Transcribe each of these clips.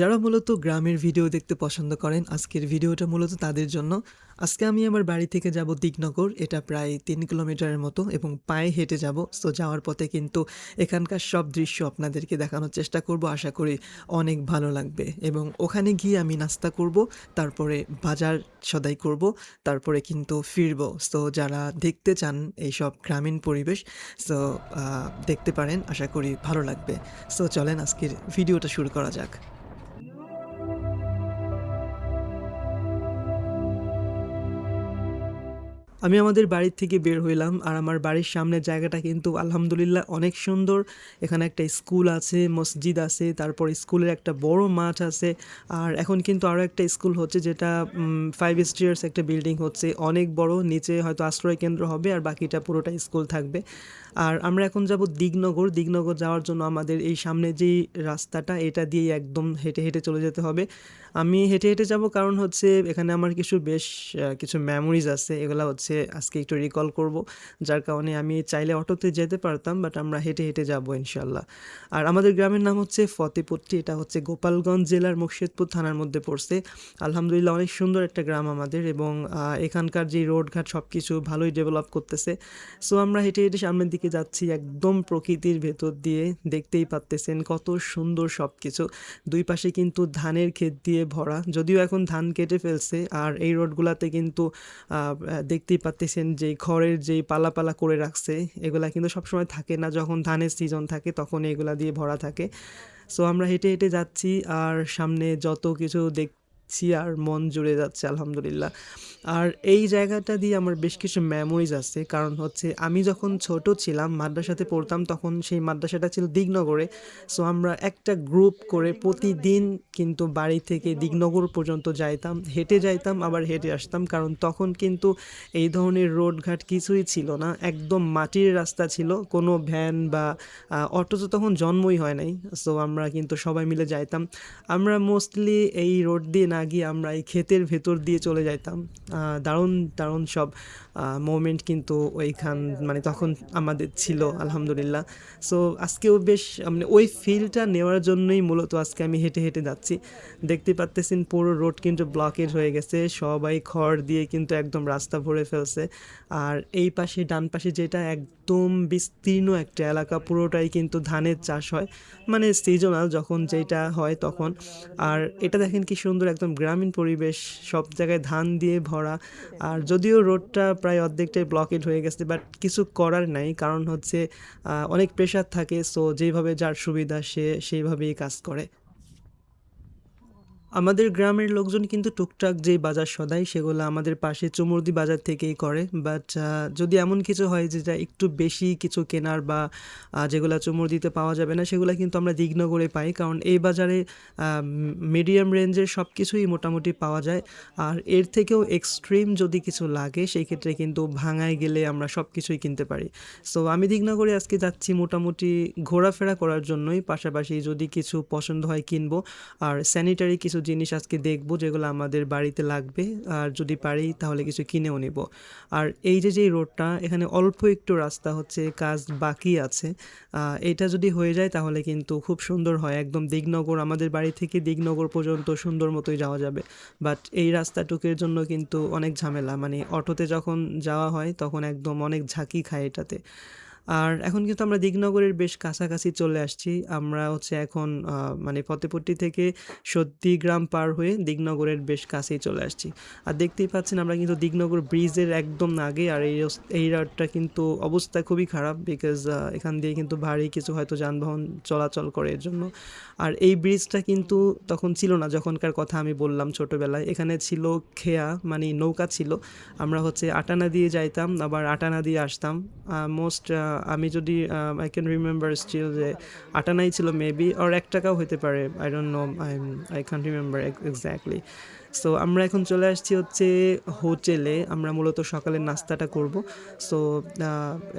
যারা মূলত গ্রামের ভিডিও দেখতে পছন্দ করেন, আজকের ভিডিওটা মূলত তাদের জন্য। আজকে আমি আমার বাড়ি থেকে যাব দিকনগর এটা প্রায় তিন কিলোমিটারের মতো, এবং পায়ে হেঁটে যাব। সো যাওয়ার পথে কিন্তু এখানকার সব দৃশ্য আপনাদেরকে দেখানোর চেষ্টা করব, আশা করি অনেক ভালো লাগবে। এবং ওখানে গিয়ে আমি নাস্তা করব, তারপরে বাজার সদাই করব, তারপরে কিন্তু ফিরবো। সো যারা দেখতে চান এইসব গ্রামীণ পরিবেশ সো দেখতে পারেন, আশা করি ভালো লাগবে। সো চলেন, আজকের ভিডিওটা শুরু করা যাক। আমি আমাদের বাড়ির থেকে বের হইলাম আর আমার বাড়ির সামনের জায়গাটা কিন্তু আলহামদুলিল্লাহ অনেক সুন্দর। এখানে একটা স্কুল আছে, মসজিদ আছে, তারপর স্কুলের একটা বড় মাঠ আছে আর এখন কিন্তু আরও একটা স্কুল হচ্ছে যেটা ফাইভ স্টিয়ার্স একটা বিল্ডিং হচ্ছে। অনেক বড়, নিচে হয়তো আশ্রয় কেন্দ্র হবে আর বাকিটা পুরোটা স্কুল থাকবে। আর আমরা এখন যাব দিগনগর। দিগনগর যাওয়ার জন্য আমাদের এই সামনে যেই রাস্তাটা, এটা দিয়েই একদম হেঁটে হেঁটে চলে যেতে হবে। আমি হেঁটে হেঁটে যাব কারণ হচ্ছে এখানে আমার কিছু বেশ কিছু মেমোরিজ আছে। এগুলা হচ্ছে আজকে একটু রিকল করব। যার কারণে আমি চাইলে অটোতে যেতে পারতাম বাট আমরা হেঁটে হেঁটে যাব ইনশাল্লাহ আর আমাদের গ্রামের নাম হচ্ছে ফতেপুরটি এটা হচ্ছে গোপালগঞ্জ জেলার মুর্শিদপুর থানার মধ্যে পড়ছে। আলহামদুলিল্লাহ অনেক সুন্দর একটা গ্রাম আমাদের এবং এখানকার যে রোডঘাট সব কিছু ভালোই ডেভেলপ করতেছে। সো আমরা হেঁটে হেঁটে সামনের দিকে যাচ্ছি একদম প্রকৃতির ভেতর দিয়ে, দেখতেই পারতেছেন কত সুন্দর সব কিছু দুই পাশে কিন্তু ধানের ক্ষেত দিয়ে ভরা, যদিও এখন ধান কেটে ফেলছে, আর এই রোডগুলাতে কিন্তু দেখতেই পারতেছেন যে খড়ের যেই পালা পালা করে রাখছে, এগুলা কিন্তু সবসময় থাকে না। যখন ধানের সিজন থাকে, তখন এগুলা দিয়ে ভরা থাকে। সো আমরা হেঁটে হেঁটে যাচ্ছি, আর সামনে যত কিছু দেখছি আর মন জুড়ে যাচ্ছে, আলহামদুলিল্লাহ। আর এই জায়গাটা দিয়ে আমার বেশ কিছু মেমোরিজ আছে। কারণ হচ্ছে আমি যখন ছোট ছিলাম, মাদ্রাসাতে পড়তাম, তখন সেই মাদ্রাসাটা ছিল দিগনগরে। সো আমরা একটা গ্রুপ করে প্রতিদিন কিন্তু বাড়ি থেকে দিগনগর পর্যন্ত যাইতাম। হেঁটে যাইতাম, আবার হেঁটে আসতাম। কারণ তখন কিন্তু এই ধরনের রোডঘাট কিছুই ছিল না। একদম মাটির রাস্তা ছিল। কোনো ভ্যান বা অটো তো তখন জন্মই হয় নাই। সো আমরা কিন্তু সবাই মিলে যাইতাম। আমরা মোস্টলি এই রোড দিয়ে না গিয়ে আমরা এই ক্ষেতের ভেতর দিয়ে চলে যাইতাম। দারুণ দারুণ সব মোমেন্ট কিন্তু ওইখান মানে তখন আমাদের ছিল, আলহামদুলিল্লাহ। সো আজকেও বেশ মানে ওই ফিলটা নেওয়ার জন্যই মূলত আজকে আমি হেঁটে হেঁটে যাচ্ছি। দেখতে পাচ্তেছেন পুরো রোড কিন্তু ব্লকেজ হয়ে গেছে, সবাই খড় দিয়ে কিন্তু একদম রাস্তা ভরে ফেলছে। আর এই পাশে, ডান পাশে যেটা একদম বিস্তীর্ণ একটা এলাকা, পুরোটাই কিন্তু ধানের চাষ হয়। মানে সিজনাল যখন যেটা হয় তখন। আর এটা দেখেন কি সুন্দর, একদম গ্রামীণ পরিবেশ, সব জায়গায় ধান দিয়ে ভরা। আর যদিও রোডটা প্রায় অর্ধেকটাই ব্লকেড হয়ে গেছে বাট কিছু করার নাই। কারণ হচ্ছে অনেক প্রেশার থাকে সো যেভাবে যার সুবিধা সে সেইভাবেই কাজ করে। আমাদের গ্রামের লোকজন কিন্তু টুকটাক যে বাজার সদাই সেগুলো আমাদের পাশে চুমুরদি বাজার থেকেই করে। বাট যদি এমন কিছু হয় যেটা একটু বেশি কিছু কেনার বা যেগুলো চুমুরদিতে পাওয়া যাবে না, সেগুলো কিন্তু আমরা দিগনগরে পাই। কারণ এই বাজারে মিডিয়াম রেঞ্জের সব কিছুই মোটামুটি পাওয়া যায়। আর এর থেকেও এক্সট্রিম যদি কিছু লাগে, সেই ক্ষেত্রে কিন্তু ভাঙায় গেলে আমরা সব কিছুই কিনতে পারি। সো আমি দিগনগরে আজকে যাচ্ছি মোটামুটি ঘোরাফেরা করার জন্যই। পাশাপাশি যদি কিছু পছন্দ হয় কিনবো। আর স্যানিটারি কিছু জিনিস আজকে দেখব যেগুলো আমাদের বাড়িতে লাগবে। আর যদি পারি তাহলে কিছু কিনেও নিব। আর এই যে যে রোডটা, এখানে অল্প একটু রাস্তা হচ্ছে, কাজ বাকি আছে। এটা যদি হয়ে যায় তাহলে কিন্তু খুব সুন্দর হয়। একদম দিগনগর, আমাদের বাড়ি থেকে দিগনগর পর্যন্ত সুন্দর মতোই যাওয়া যাবে। বাট এই রাস্তাটুকের জন্য কিন্তু অনেক ঝামেলা। মানে অটোতে যখন যাওয়া হয় তখন একদম অনেক ঝাঁকি খায় এটাতে। আর এখন কিন্তু আমরা দিগনগরের বেশ কাছাকাছি চলে আসছি। আমরা হচ্ছে এখন মানে ফতেপুরটি থেকে সত্যি গ্রাম পার হয়ে দিগনগরের বেশ কাছেই চলে আসছি। আর দেখতেই পাচ্ছেন আমরা কিন্তু দিগনগর ব্রিজের একদম আগে আর এই এই রাস্তাটা কিন্তু অবস্থা খুবই খারাপ বিকজ এখান দিয়ে কিন্তু ভারী কিছু হয়তো যানবাহন চলাচল করে এর জন্য। আর এই ব্রিজটা কিন্তু তখন ছিল না, যখনকার কথা আমি বললাম ছোটোবেলায়। এখানে ছিল খেয়া মানে নৌকা ছিল। আমরা হচ্ছে আটানা দিয়ে যাইতাম, আবার আটানা দিয়ে আসতাম। মোস্ট আমি যদি আই ক্যান রিমেম্বার স্টিল যে আটানাই ছিল মেবি আর এক টাকাও হতে পারে I don't know I I can remember exactly so আমরা এখন চলে আসছি হচ্ছে হোটেলে, আমরা মূলত সকালের নাস্তাটা করব। সো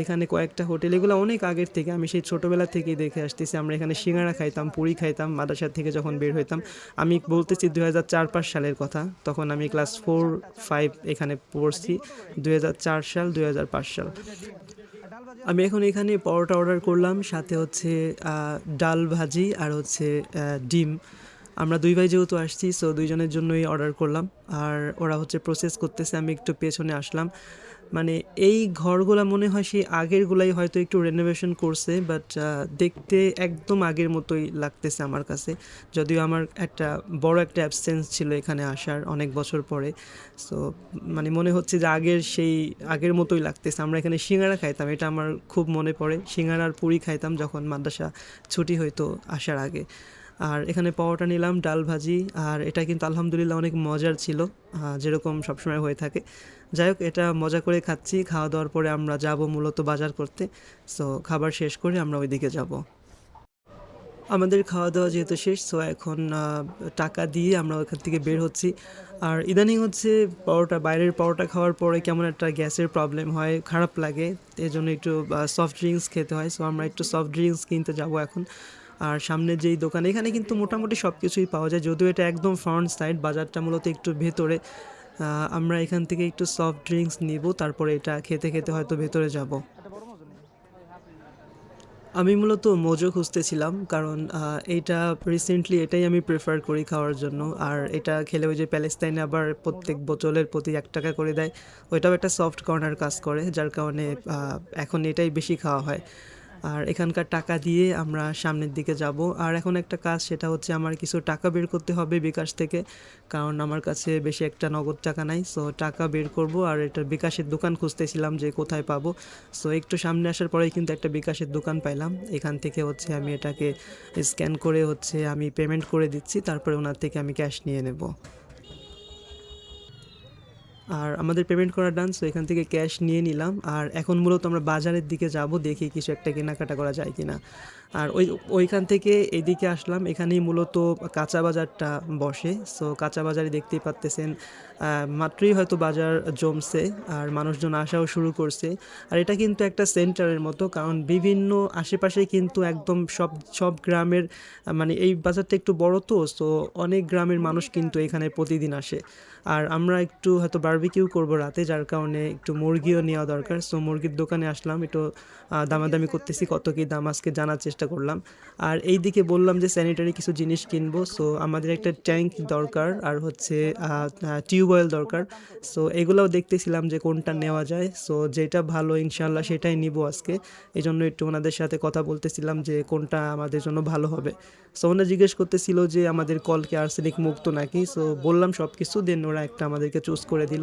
এখানে কয়েকটা হোটেল, এগুলো অনেক আগের থেকে, আমি সেই ছোটোবেলা থেকেই দেখে আসতেছি। আমরা এখানে সিঙ্গারা খাইতাম, পুরি খাইতাম মাদ্রাসা থেকে যখন বের হইতাম। আমি বলতেছি দুই হাজার চার পাঁচ সালের কথা, তখন আমি ক্লাস ফোর ফাইভ এখানে পড়ছি দুই হাজার চার সাল দুই হাজার পাঁচ সাল। আমি এখন এখানে পরোটা অর্ডার করলাম, সাথে হচ্ছে ডাল ভাজি আর হচ্ছে ডিম। আমরা দুই ভাই যেহেতু আসছি সো দুইজনের জন্যই অর্ডার করলাম। আর ওরা হচ্ছে প্রসেস করতেছে, আমি একটু পেছনে আসলাম। মানে এই ঘরগুলা মনে হয় সেই আগেরগুলাই হয়তো একটু রেনোভেশন করছে বাট দেখতে একদম আগের মতোই লাগতেছে আমার কাছে। যদিও আমার একটা বড় একটা অ্যাবসেন্স ছিল এখানে আসার অনেক বছর পরে। সো মানে মনে হচ্ছে যে আগের সেই, আগের মতোই লাগতেছে। আমরা এখানে সিঙ্গারা খাইতাম, এটা আমার খুব মনে পড়ে। সিঙ্গারার পুরি খাইতাম যখন মাদ্রাসা ছুটি হইতো আসার আগে। আর এখানে পাওয়াটা নিলাম, ডাল ভাজি, আর এটা কিন্তু আলহামদুলিল্লাহ অনেক মজার ছিল যেরকম সবসময় হয়ে থাকে। যাই হোক, এটা মজা করে খাচ্ছি, খাওয়া দাওয়ার পরে আমরা যাব মূলত বাজার করতে। সো খাবার শেষ করে আমরা ওইদিকে যাব। আমাদের খাওয়া দাওয়া যেহেতু শেষ সো এখন টাকা দিয়ে আমরা ওখান থেকে বের হচ্ছি। আর ইদানিং হচ্ছে পরোটা, বাইরের পরোটা খাওয়ার পরে কেমন একটা গ্যাসের প্রবলেম হয়, খারাপ লাগে। এই জন্য একটু সফট ড্রিঙ্কস খেতে হয়। সো আমরা একটু সফট ড্রিঙ্কস কিনতে যাব এখন। আর সামনে যেই দোকান, এখানে কিন্তু মোটামুটি সব কিছুই পাওয়া যায়। যদিও এটা একদম ফ্রন্ট সাইড বাজারটা মূলত একটু ভেতরে। আমরা এখান থেকে একটু সফট ড্রিঙ্কস নিব, তারপরে এটা খেতে খেতে হয়তো ভেতরে যাব। আমি মূলত মোজো খুঁজতেছিলাম, কারণ এইটা রিসেন্টলি এটাই আমি প্রেফার করি খাওয়ার জন্য। আর এটা খেলে ওই যে প্যালেস্তাইনে আবার প্রত্যেক বোতলের প্রতি এক টাকা করে দেয়। ওইটাও একটা সফট কর্নার কাজ করে, যার কারণে এখন এটাই বেশি খাওয়া হয়। আর এখানকার টাকা দিয়ে আমরা সামনের দিকে যাব। আর এখন একটা কাজ, সেটা হচ্ছে আমার কিছু টাকা বের করতে হবে বিকাশ থেকে, কারণ আমার কাছে বেশি একটা নগদ টাকা নাই। সো টাকা বের করব আর এটা বিকাশের দোকান খুঁজতেছিলাম যে কোথায় পাবো। সো একটু সামনে আসার পরেই কিন্তু একটা বিকাশের দোকান পাইলাম। এখান থেকে হচ্ছে আমি এটাকে স্ক্যান করে হচ্ছে আমি পেমেন্ট করে দিচ্ছি, তারপরে ওনার থেকে আমি ক্যাশ নিয়ে নেব। আর আমাদের পেমেন্ট করা ডান সো এখান থেকে ক্যাশ নিয়ে নিলাম। আর এখন মূলত আমরা বাজারের দিকে যাব দেখি কিছু একটা কেনাকাটা করা যায় কিনা। আর ওই ওইখান থেকে এদিকে আসলাম এখানেই মূলত কাঁচা বাজারটা বসে। সো কাঁচা বাজারে দেখতেই পাচ্তেছেন আহ, মাত্রই হয়তো বাজার জমছে আর মানুষজন আসাও শুরু করছে। আর এটা কিন্তু একটা সেন্টারের মতো কারণ বিভিন্ন আশেপাশে কিন্তু একদম সব সব গ্রামের মানে এই বাজারটা একটু বড় তো সো অনেক গ্রামের মানুষ কিন্তু এখানে প্রতিদিন আসে। আর আমরা একটু হয়তো বারবিকিউ করব রাতে, যার কারণে একটু মুরগিও নেওয়া দরকার। সো মুরগির দোকানে আসলাম, একটু দামাদামি করতেছি, কত কি দাম আজকে জানার চেষ্টা করলাম। আর এই দিকে বললাম যে স্যানিটারি কিছু জিনিস কিনবো। সো আমাদের একটা ট্যাঙ্ক দরকার, আর হচ্ছে টিউবওয়েল দরকার। সো এগুলোও দেখতেছিলাম যে, কোনটা নেওয়া যায়। সো যেটা ভালো ইনশাল্লাহ সেটাই নিব আজকে। এই জন্য একটু ওনাদের সাথে কথা বলতেছিলাম যে, কোনটা আমাদের জন্য ভালো হবে। সো ওনারা জিজ্ঞেস করতেছিল যে, আমাদের কলকে আর্সেনিক মুক্ত নাকি? সো বললাম সব কিছু দেন ওরা একটা আমাদেরকে চুজ করে দিল।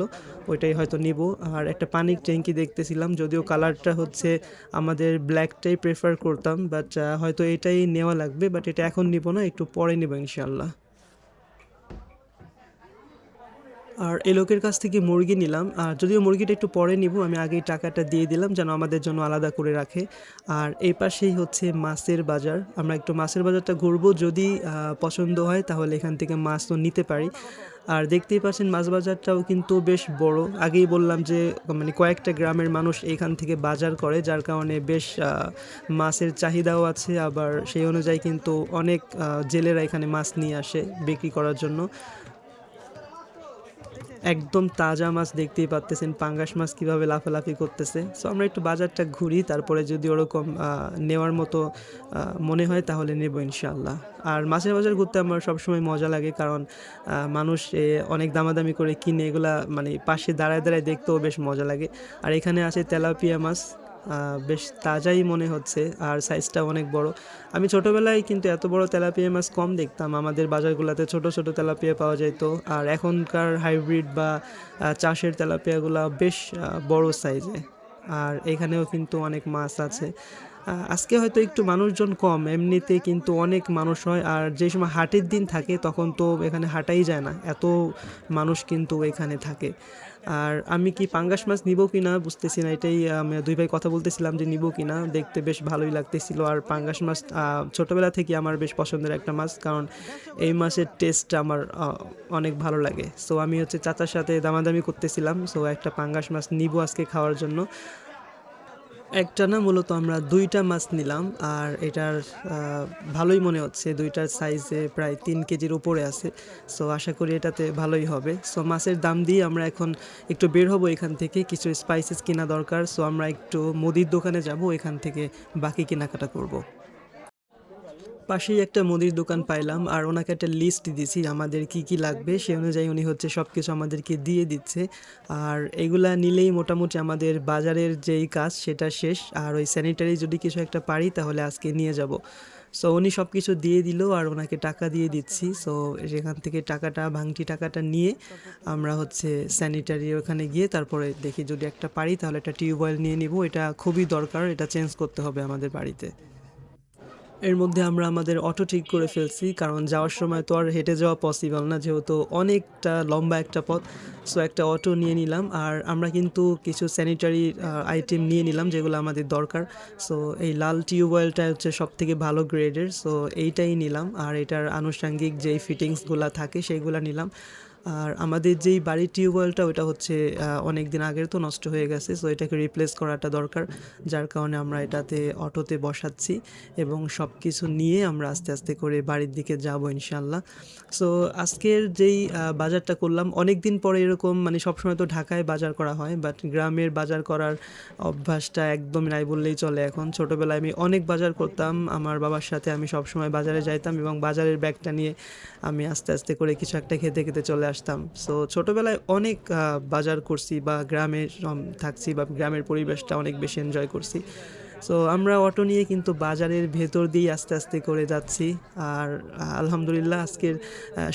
ওইটাই হয়তো নিব। আর একটা পানির ট্যাঙ্কি দেখতেছিলাম, যদিও কালারটা হচ্ছে আমাদের ব্ল্যাকটাই প্রেফার করতাম বাট হয়তো এটাই নেওয়া লাগবে বাট এটা এখন নিব না, একটু পরে নিব ইনশাল্লাহ আর এই লোকের কাছ থেকে মুরগি নিলাম। আর যদিও মুরগিটা একটু পরে নিব, আমি আগেই টাকাটা দিয়ে দিলাম যেন আমাদের জন্য আলাদা করে রাখে। আর এই পাশেই হচ্ছে মাছের বাজার। আমরা একটু মাছের বাজারটা ঘুরবো, যদি পছন্দ হয় তাহলে এখান থেকে মাছ তো নিতে পারি। আর দেখতেই পাচ্ছেন মাছ বাজারটাও কিন্তু বেশ বড়। আগেই বললাম যে মানে কয়েকটা গ্রামের মানুষ এখান থেকে বাজার করে, যার কারণে বেশ মাছের চাহিদাও আছে। আবার সেই অনুযায়ী কিন্তু অনেক জেলেরা এখানে মাছ নিয়ে আসে বিক্রি করার জন্য। একদম তাজা মাছ দেখতেই পাচ্তেছেন পাঙ্গাস মাছ কীভাবে লাফালাফি করতেছে। সো আমরা একটু বাজারটা ঘুরি, তারপরে যদি ওরকম নেওয়ার মতো মনে হয় তাহলে নেব ইনশাল্লাহ আর মাছের বাজার ঘুরতে আমার সবসময় মজা লাগে কারণ মানুষ অনেক দামাদামি করে কিনে, এগুলা মানে পাশে দাঁড়ায় দাঁড়ায় দেখতেও বেশ মজা লাগে। আর এখানে আছে তেলাপিয়া মাছ বেশ তাজাই মনে হচ্ছে আর সাইজটা অনেক বড়। আমি ছোটোবেলায় কিন্তু এত বড় তেলাপিয়া মাছ কম দেখতাম। আমাদের বাজারগুলোতে ছোট ছোট তেলাপিয়া পাওয়া যেত। আর এখনকার হাইব্রিড বা চাষের তেলাপিয়াগুলো বেশ বড় সাইজে আর এখানেও কিন্তু অনেক মাছ আছে। আজকে হয়তো একটু মানুষজন কম। এমনিতে কিন্তু অনেক মানুষ হয়। আর যে সময় হাটের দিন থাকে, তখন তো এখানে হাঁটাই যায় না। এত মানুষ কিন্তু এখানে থাকে। আর আমি কি পাঙ্গাস মাছ নিব কি না বুঝতেছি না, এটাই আমি দুই ভাই কথা বলতেছিলাম যে নিব কি না দেখতে বেশ ভালোই লাগতেছিল। আর পাঙ্গাস মাছ ছোটোবেলা ছোটবেলা থেকে আমার বেশ পছন্দের একটা মাছ, কারণ এই মাছের টেস্ট আমার অনেক ভালো লাগে। সো আমি হচ্ছে চাচার সাথে দামাদামি করতেছিলাম। সো একটা পাঙ্গাস মাছ নিব আজকে খাওয়ার জন্য। একটা না মূলত আমরা দুইটা মাছ নিলাম আর এটার ভালোই মনে হচ্ছে। দুইটার সাইজে প্রায় তিন কেজির উপরে আছে। সো আশা করি এটাতে ভালোই হবে। সো মাছের দাম দিয়ে আমরা এখন একটু বের হব এখান থেকে। কিছু স্পাইসেস কেনা দরকার। সো আমরা একটু মুদির দোকানে যাব। এখান থেকে বাকি কেনাকাটা করব। পাশেই একটা মুদির দোকান পাইলাম আর ওনাকে একটা লিস্ট দিছি আমাদের কি কি লাগবে সেই অনুযায়ী উনি হচ্ছে সব কিছু আমাদেরকে দিয়ে দিচ্ছে। আর এগুলা নিলেই মোটামুটি আমাদের বাজারের যেই কাজ সেটা শেষ। আর ওই স্যানিটারি যদি কিছু একটা পারি তাহলে আজকে নিয়ে যাব। সো উনি সব কিছু দিয়ে দিল আর ওনাকে টাকা দিয়ে দিচ্ছি। সো সেখান থেকে টাকাটা ভাঙটি টাকাটা নিয়ে আমরা হচ্ছে স্যানিটারি ওখানে গিয়ে তারপরে দেখি যদি একটা পারি তাহলে একটা টিউবওয়েল নিয়ে নিব। এটা খুবই দরকার, এটা চেঞ্জ করতে হবে আমাদের বাড়িতে। এর মধ্যে আমরা আমাদের অটো ঠিক করে ফেলছি, কারণ যাওয়ার সময় তো আর হেঁটে যাওয়া পসিবল না, যেহেতু অনেকটা লম্বা একটা পথ। সো একটা অটো নিয়ে নিলাম, আর আমরা কিন্তু কিছু স্যানিটারি আইটেম নিয়ে নিলাম যেগুলো আমাদের দরকার। সো এই লাল টিউবওয়েলটা হচ্ছে সব থেকে ভালো গ্রেডের সো এইটাই নিলাম, আর এটার আনুষঙ্গিক যেই ফিটিংসগুলো থাকে, সেইগুলো নিলাম। আর আমাদের যেই বাড়ির টিউবওয়েলটা ওটা হচ্ছে অনেক দিন আগের তো নষ্ট হয়ে গেছে সো এটাকে রিপ্লেস করাটা দরকার, যার কারণে আমরা এটাতে অটোতে বসাচ্ছি এবং সব কিছু নিয়ে আমরা আস্তে আস্তে করে বাড়ির দিকে যাব ইনশাল্লাহ সো আজকের যেই বাজারটা করলাম অনেক দিন পরে এরকম মানে সবসময় তো ঢাকায় বাজার করা হয় বাট গ্রামের বাজার করার অভ্যাসটা একদম নাই বললেই চলে এখন। ছোটোবেলায় আমি অনেক বাজার করতাম, আমার বাবার সাথে আমি সবসময় বাজারে যাইতাম এবং বাজারের ব্যাগটা নিয়ে আমি আস্তে আস্তে করে কিছু একটা খেতে খেতে চলে আসতাম সো ছোটোবেলায় অনেক বাজার করছি বা গ্রামে থাকছি বা গ্রামের পরিবেশটা অনেক বেশি এনজয় করছি। সো আমরা অটো নিয়ে কিন্তু বাজারের ভেতর দিয়ে আস্তে আস্তে করে যাচ্ছি। আর আলহামদুলিল্লাহ আজকের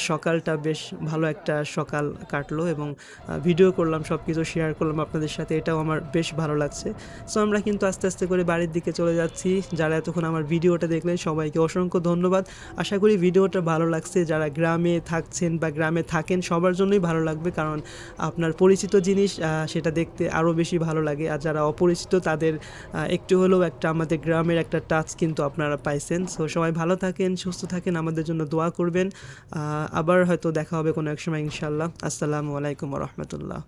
সকালটা বেশ ভালো একটা সকাল কাটলো এবং ভিডিও করলাম সব কিছু শেয়ার করলাম আপনাদের সাথে। এটাও আমার বেশ ভালো লাগছে। সো আমরা কিন্তু আস্তে আস্তে করে বাড়ির দিকে চলে যাচ্ছি। যারা এতক্ষণ আমার ভিডিওটা দেখলেন, সবাইকে অসংখ্য ধন্যবাদ। আশা করি ভিডিওটা ভালো লাগছে। যারা গ্রামে থাকছেন বা গ্রামে থাকেন, সবার জন্যই ভালো লাগবে। কারণ, আপনার পরিচিত জিনিস সেটা দেখতে আরও বেশি ভালো লাগে। আর যারা অপরিচিত, তাদের একটু হলেও একটা আমাদের গ্রামের একটা টাচ কিন্তু আপনারা পাইছেন। সো সবাই ভালো থাকেন, সুস্থ থাকেন, আমাদের জন্য দোয়া করবেন। আবার হয়তো দেখা হবে কোনো এক সময় ইনশাল্লাহ আসসালামু আলাইকুম রহমতুল্লাহ।